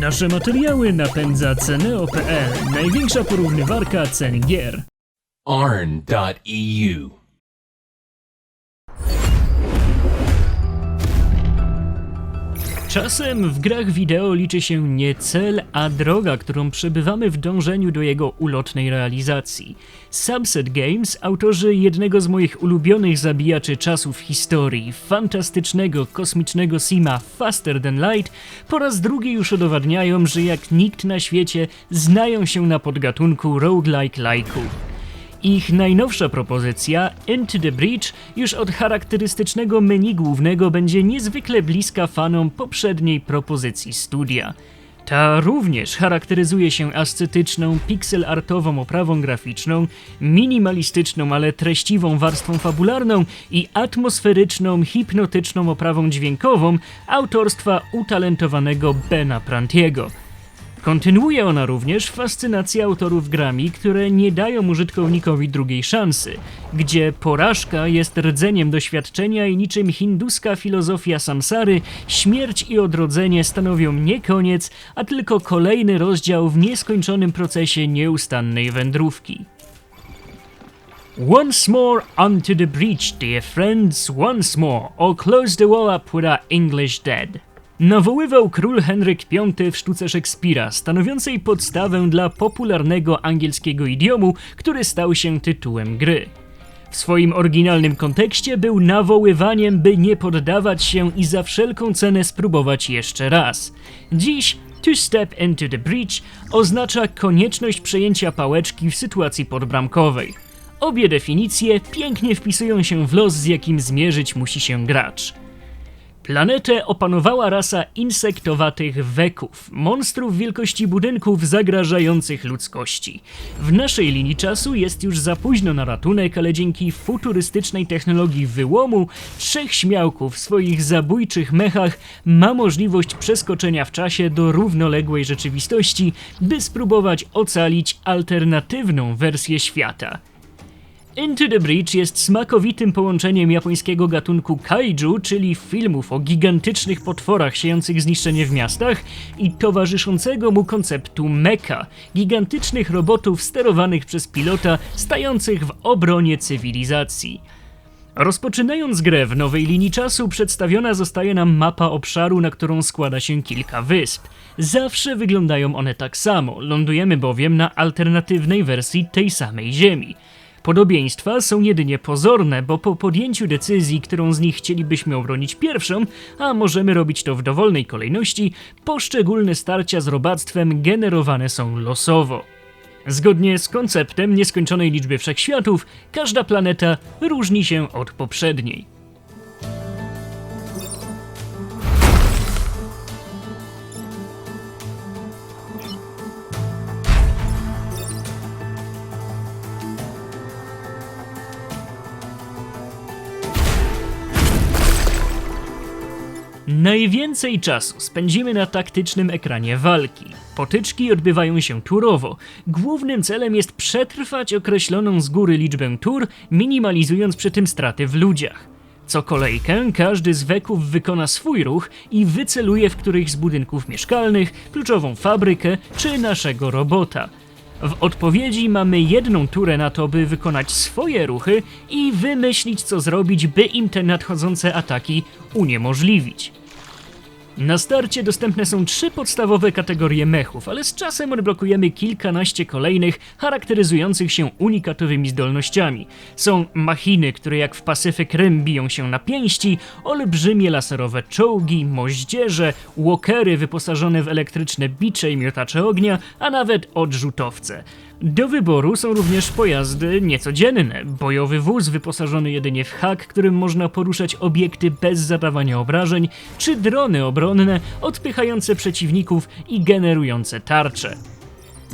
Nasze materiały napędza Ceneo.pl, największa porównywarka cen gier. arn.eu. Czasem w grach wideo liczy się nie cel, a droga, którą przebywamy w dążeniu do jego ulotnej realizacji. Subset Games, autorzy jednego z moich ulubionych zabijaczy czasów historii, fantastycznego kosmicznego sima Faster Than Light, po raz drugi już udowadniają, że jak nikt na świecie znają się na podgatunku roguelike lajków. Ich najnowsza propozycja, Into the Breach, już od charakterystycznego menu głównego będzie niezwykle bliska fanom poprzedniej propozycji studia. Ta również charakteryzuje się ascetyczną, pixel-artową oprawą graficzną, minimalistyczną, ale treściwą warstwą fabularną i atmosferyczną, hipnotyczną oprawą dźwiękową autorstwa utalentowanego Bena Prantiego. Kontynuuje ona również fascynację autorów grami, które nie dają użytkownikowi drugiej szansy, gdzie porażka jest rdzeniem doświadczenia i niczym hinduska filozofia samsary, śmierć i odrodzenie stanowią nie koniec, a tylko kolejny rozdział w nieskończonym procesie nieustannej wędrówki. Once more onto the breach, dear friends, once more, or close the wall up with our English dead. Nawoływał król Henryk V w sztuce Szekspira, stanowiącej podstawę dla popularnego angielskiego idiomu, który stał się tytułem gry. W swoim oryginalnym kontekście był nawoływaniem, by nie poddawać się i za wszelką cenę spróbować jeszcze raz. Dziś to step into the breach oznacza konieczność przejęcia pałeczki w sytuacji podbramkowej. Obie definicje pięknie wpisują się w los, z jakim zmierzyć musi się gracz. Planetę opanowała rasa insektowatych weków, monstrów wielkości budynków zagrażających ludzkości. W naszej linii czasu jest już za późno na ratunek, ale dzięki futurystycznej technologii wyłomu, trzech śmiałków w swoich zabójczych mechach ma możliwość przeskoczenia w czasie do równoległej rzeczywistości, by spróbować ocalić alternatywną wersję świata. Into the Breach jest smakowitym połączeniem japońskiego gatunku kaiju, czyli filmów o gigantycznych potworach siejących zniszczenie w miastach, i towarzyszącego mu konceptu mecha, gigantycznych robotów sterowanych przez pilota, stających w obronie cywilizacji. Rozpoczynając grę w nowej linii czasu, przedstawiona zostaje nam mapa obszaru, na którą składa się kilka wysp. Zawsze wyglądają one tak samo, lądujemy bowiem na alternatywnej wersji tej samej Ziemi. Podobieństwa są jedynie pozorne, bo po podjęciu decyzji, którą z nich chcielibyśmy obronić pierwszą, a możemy robić to w dowolnej kolejności, poszczególne starcia z robactwem generowane są losowo. Zgodnie z konceptem nieskończonej liczby wszechświatów, każda planeta różni się od poprzedniej. Najwięcej czasu spędzimy na taktycznym ekranie walki. Potyczki odbywają się turowo. Głównym celem jest przetrwać określoną z góry liczbę tur, minimalizując przy tym straty w ludziach. Co kolejkę każdy z weków wykona swój ruch i wyceluje w którychś z budynków mieszkalnych, kluczową fabrykę czy naszego robota. W odpowiedzi mamy jedną turę na to, by wykonać swoje ruchy i wymyślić, co zrobić, by im te nadchodzące ataki uniemożliwić. Na starcie dostępne są trzy podstawowe kategorie mechów, ale z czasem odblokujemy kilkanaście kolejnych, charakteryzujących się unikatowymi zdolnościami. Są machiny, które jak w Pacific Rim biją się na pięści, olbrzymie laserowe czołgi, moździerze, walkery wyposażone w elektryczne bicze i miotacze ognia, a nawet odrzutowce. Do wyboru są również pojazdy niecodzienne. Bojowy wóz wyposażony jedynie w hak, którym można poruszać obiekty bez zadawania obrażeń, czy drony obronne odpychające przeciwników i generujące tarcze.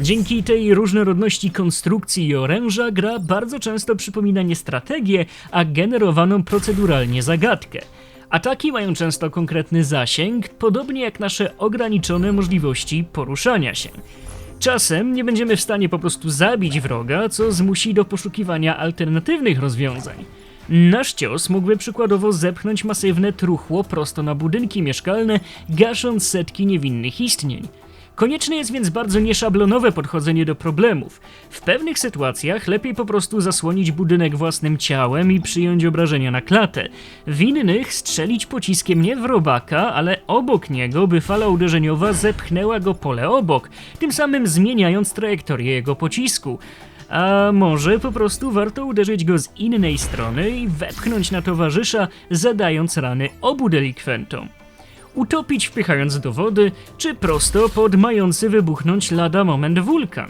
Dzięki tej różnorodności konstrukcji i oręża gra bardzo często przypomina nie strategię, a generowaną proceduralnie zagadkę. Ataki mają często konkretny zasięg, podobnie jak nasze ograniczone możliwości poruszania się. Czasem nie będziemy w stanie po prostu zabić wroga, co zmusi do poszukiwania alternatywnych rozwiązań. Nasz cios mógłby przykładowo zepchnąć masywne truchło prosto na budynki mieszkalne, gasząc setki niewinnych istnień. Konieczne jest więc bardzo nieszablonowe podchodzenie do problemów. W pewnych sytuacjach lepiej po prostu zasłonić budynek własnym ciałem i przyjąć obrażenia na klatę. W innych strzelić pociskiem nie w robaka, ale obok niego, by fala uderzeniowa zepchnęła go pole obok, tym samym zmieniając trajektorię jego pocisku. A może po prostu warto uderzyć go z innej strony i wepchnąć na towarzysza, zadając rany obu delikwentom. Utopić wpychając do wody, czy prosto pod mający wybuchnąć lada moment wulkan.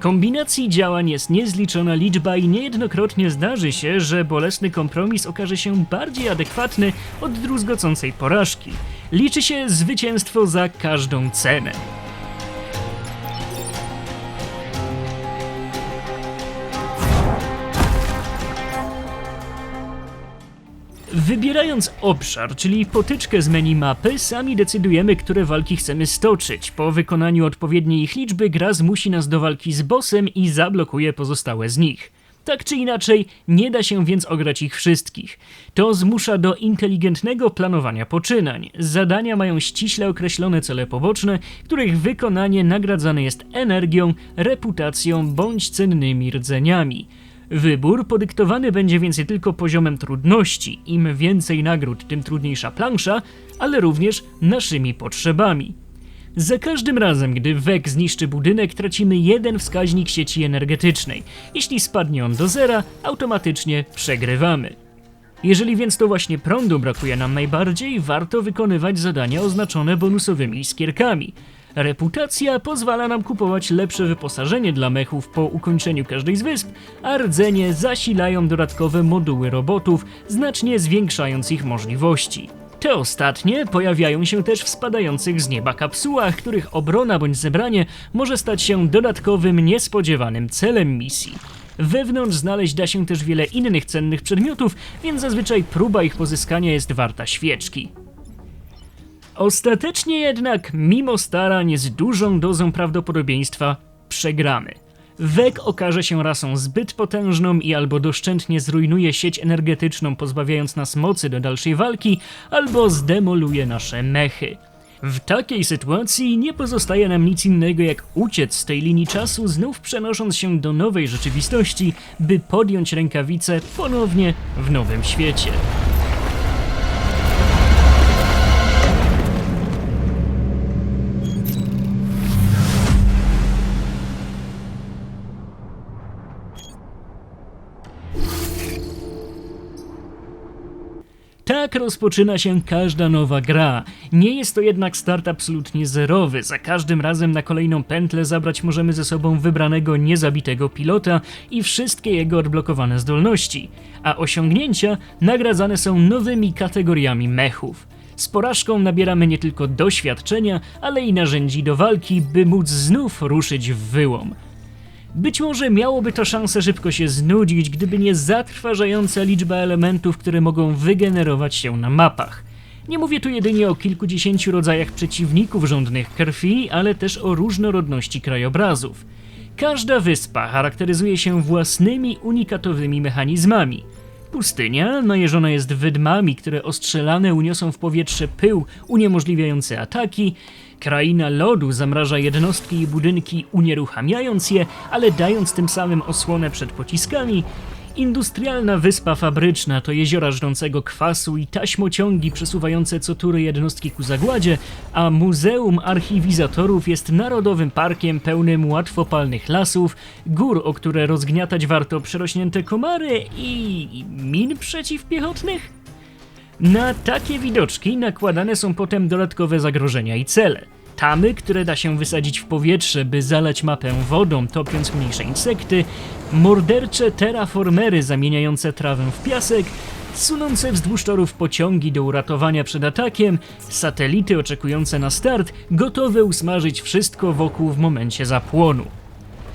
Kombinacji działań jest niezliczona liczba i niejednokrotnie zdarzy się, że bolesny kompromis okaże się bardziej adekwatny od druzgocącej porażki. Liczy się zwycięstwo za każdą cenę. Wybierając obszar, czyli potyczkę z menu mapy, sami decydujemy, które walki chcemy stoczyć. Po wykonaniu odpowiedniej ich liczby, gra zmusi nas do walki z bossem i zablokuje pozostałe z nich. Tak czy inaczej, nie da się więc ograć ich wszystkich. To zmusza do inteligentnego planowania poczynań. Zadania mają ściśle określone cele poboczne, których wykonanie nagradzane jest energią, reputacją bądź cennymi rdzeniami. Wybór podyktowany będzie więc nie tylko poziomem trudności, im więcej nagród, tym trudniejsza plansza, ale również naszymi potrzebami. Za każdym razem, gdy WEG zniszczy budynek, tracimy jeden wskaźnik sieci energetycznej. Jeśli spadnie on do zera, automatycznie przegrywamy. Jeżeli więc to właśnie prądu brakuje nam najbardziej, warto wykonywać zadania oznaczone bonusowymi iskierkami. Reputacja pozwala nam kupować lepsze wyposażenie dla mechów po ukończeniu każdej z wysp, a rdzenie zasilają dodatkowe moduły robotów, znacznie zwiększając ich możliwości. Te ostatnie pojawiają się też w spadających z nieba kapsułach, których obrona bądź zebranie może stać się dodatkowym, niespodziewanym celem misji. Wewnątrz znaleźć da się też wiele innych cennych przedmiotów, więc zazwyczaj próba ich pozyskania jest warta świeczki. Ostatecznie jednak, mimo starań z dużą dozą prawdopodobieństwa, przegramy. Wek okaże się rasą zbyt potężną i albo doszczętnie zrujnuje sieć energetyczną, pozbawiając nas mocy do dalszej walki, albo zdemoluje nasze mechy. W takiej sytuacji nie pozostaje nam nic innego jak uciec z tej linii czasu, znów przenosząc się do nowej rzeczywistości, by podjąć rękawice ponownie w nowym świecie. Rozpoczyna się każda nowa gra. Nie jest to jednak start absolutnie zerowy. Za każdym razem na kolejną pętlę zabrać możemy ze sobą wybranego niezabitego pilota i wszystkie jego odblokowane zdolności, a osiągnięcia nagradzane są nowymi kategoriami mechów. Z porażką nabieramy nie tylko doświadczenia, ale i narzędzi do walki, by móc znów ruszyć w wyłom. Być może miałoby to szansę szybko się znudzić, gdyby nie zatrważająca liczba elementów, które mogą wygenerować się na mapach. Nie mówię tu jedynie o kilkudziesięciu rodzajach przeciwników rządnych krwi, ale też o różnorodności krajobrazów. Każda wyspa charakteryzuje się własnymi unikatowymi mechanizmami. Pustynia najeżona jest wydmami, które ostrzelane uniosą w powietrze pył uniemożliwiający ataki. Kraina lodu zamraża jednostki i budynki unieruchamiając je, ale dając tym samym osłonę przed pociskami. Industrialna wyspa fabryczna to jeziora żrącego kwasu i taśmociągi przesuwające co tury jednostki ku zagładzie, a Muzeum Archiwizatorów jest narodowym parkiem pełnym łatwopalnych lasów, gór, o które rozgniatać warto przerośnięte komary i min przeciwpiechotnych? Na takie widoczki nakładane są potem dodatkowe zagrożenia i cele. Tamy, które da się wysadzić w powietrze, by zalać mapę wodą, topiąc mniejsze insekty, mordercze terraformery zamieniające trawę w piasek, sunące wzdłuż torów pociągi do uratowania przed atakiem, satelity oczekujące na start, gotowe usmażyć wszystko wokół w momencie zapłonu.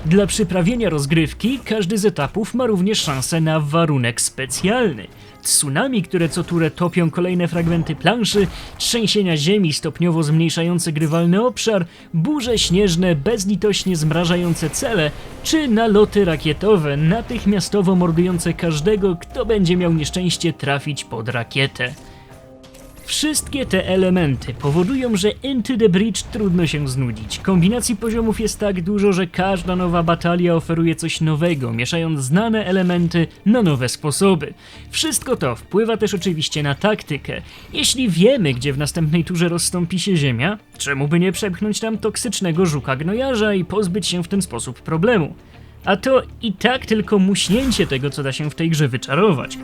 Dla przyprawienia rozgrywki każdy z etapów ma również szansę na warunek specjalny. Tsunami, które co turę topią kolejne fragmenty planszy, trzęsienia ziemi stopniowo zmniejszające grywalny obszar, burze śnieżne bezlitośnie zmrażające cele, czy naloty rakietowe natychmiastowo mordujące każdego, kto będzie miał nieszczęście trafić pod rakietę. Wszystkie te elementy powodują, że Into the Breach trudno się znudzić. Kombinacji poziomów jest tak dużo, że każda nowa batalia oferuje coś nowego, mieszając znane elementy na nowe sposoby. Wszystko to wpływa też oczywiście na taktykę. Jeśli wiemy, gdzie w następnej turze rozstąpi się ziemia, czemu by nie przepchnąć tam toksycznego żuka gnojarza i pozbyć się w ten sposób problemu? A to i tak tylko muśnięcie tego, co da się w tej grze wyczarować.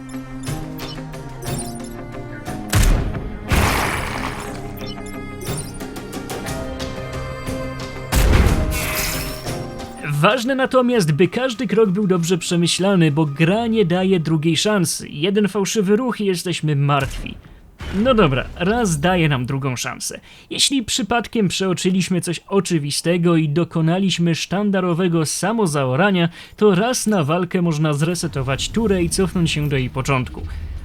Ważne natomiast, by każdy krok był dobrze przemyślany, bo gra nie daje drugiej szansy. Jeden fałszywy ruch i jesteśmy martwi. No dobra, raz daje nam drugą szansę. Jeśli przypadkiem przeoczyliśmy coś oczywistego i dokonaliśmy sztandarowego samozaorania, to raz na walkę można zresetować turę i cofnąć się do jej początku.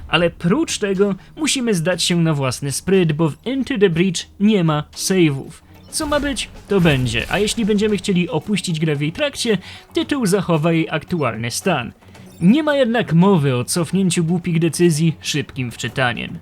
Ale prócz tego musimy zdać się na własny spryt, bo w Into the Breach nie ma save'ów. Co ma być, to będzie, a jeśli będziemy chcieli opuścić grę w jej trakcie, tytuł zachowa jej aktualny stan. Nie ma jednak mowy o cofnięciu głupich decyzji szybkim wczytaniem.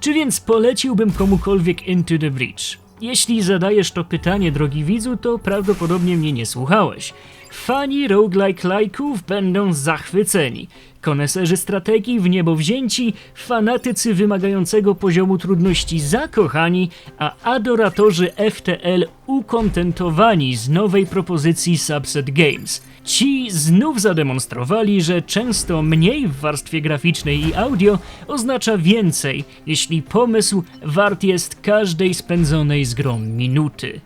Czy więc poleciłbym komukolwiek Into the Breach? Jeśli zadajesz to pytanie, drogi widzu, to prawdopodobnie mnie nie słuchałeś. Fani roguelike lajków będą zachwyceni. Koneserzy strategii w niebo wzięci, fanatycy wymagającego poziomu trudności zakochani, a adoratorzy FTL ukontentowani z nowej propozycji Subset Games. Ci znów zademonstrowali, że często mniej w warstwie graficznej i audio oznacza więcej, jeśli pomysł wart jest każdej spędzonej z grą minuty.